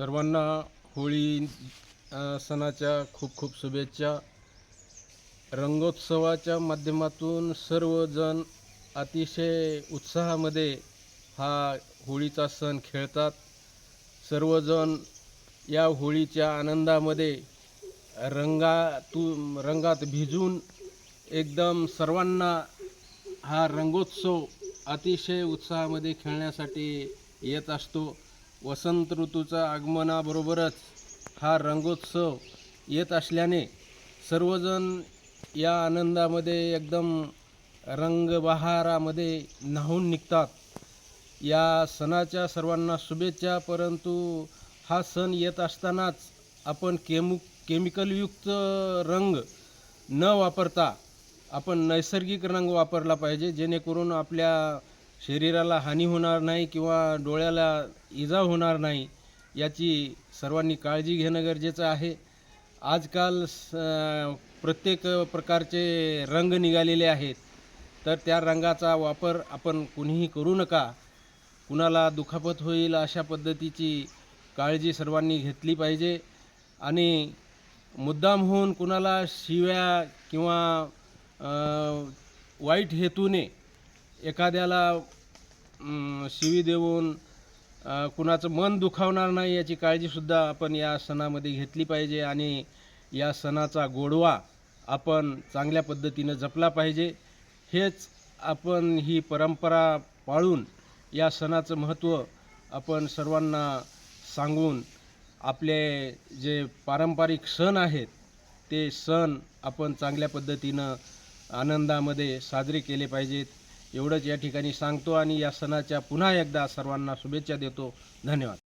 सर्वांना होळी सणाच्या खूप खूप शुभेच्छा. रंगोत्सवाच्या माध्यमातून सर्वजण अतिशय उत्साहामध्ये हा होळीचा सण खेळतात. सर्वजण या होळीच्या आनंदामध्ये रंगातून रंगात भिजून एकदम सर्वांना हा रंगोत्सव अतिशय उत्साहामध्ये खेळण्यासाठी येत असतो. वसंत ऋतूच्या आगमनाबरोबरच हा रंगोत्सव येत असल्याने सर्वजण या आनंदामध्ये एकदम रंगबहारामध्ये न्हावून निघतात. या सणाच्या सर्वांना शुभेच्छा परंतु हा सण येत असतानाच आपण केमु केमिकलयुक्त रंग न वापरता आपण नैसर्गिक रंग वापरला पाहिजे जेणेकरून आपल्या शरीराला हानी होणार नाही किंवा डोळ्याला इजा होणार नाही याची सर्वांनी काळजी घेणं गरजेचं आहे. आजकाल स प्रत्येक प्रकारचे रंग निघालेले आहेत. तर त्या रंगाचा वापर आपण कुणीही करू नका. कुणाला दुखापत होईल अशा पद्धतीची काळजी सर्वांनी घेतली पाहिजे. आणि मुद्दाम होऊन कुणाला शिव्या किंवा वाईट हेतूने एखाद्याला शिवी देऊन कुणाचं मन दुखावणार नाही याची काळजीसुद्धा आपण या सणामध्ये घेतली पाहिजे आणि या सणाचा गोडवा आपण चांगल्या पद्धतीनं जपला पाहिजे. हेच आपण ही परंपरा पाळून या सणाचं महत्त्व आपण सर्वांना सांगून आपले जे पारंपरिक सण आहेत ते सण आपण चांगल्या पद्धतीनं आनंदामध्ये साजरे केले पाहिजेत. एवढंच या ठिकाणी सांगतो आणि या सणाच्या पुन्हा एकदा सर्वांना शुभेच्छा देतो. धन्यवाद.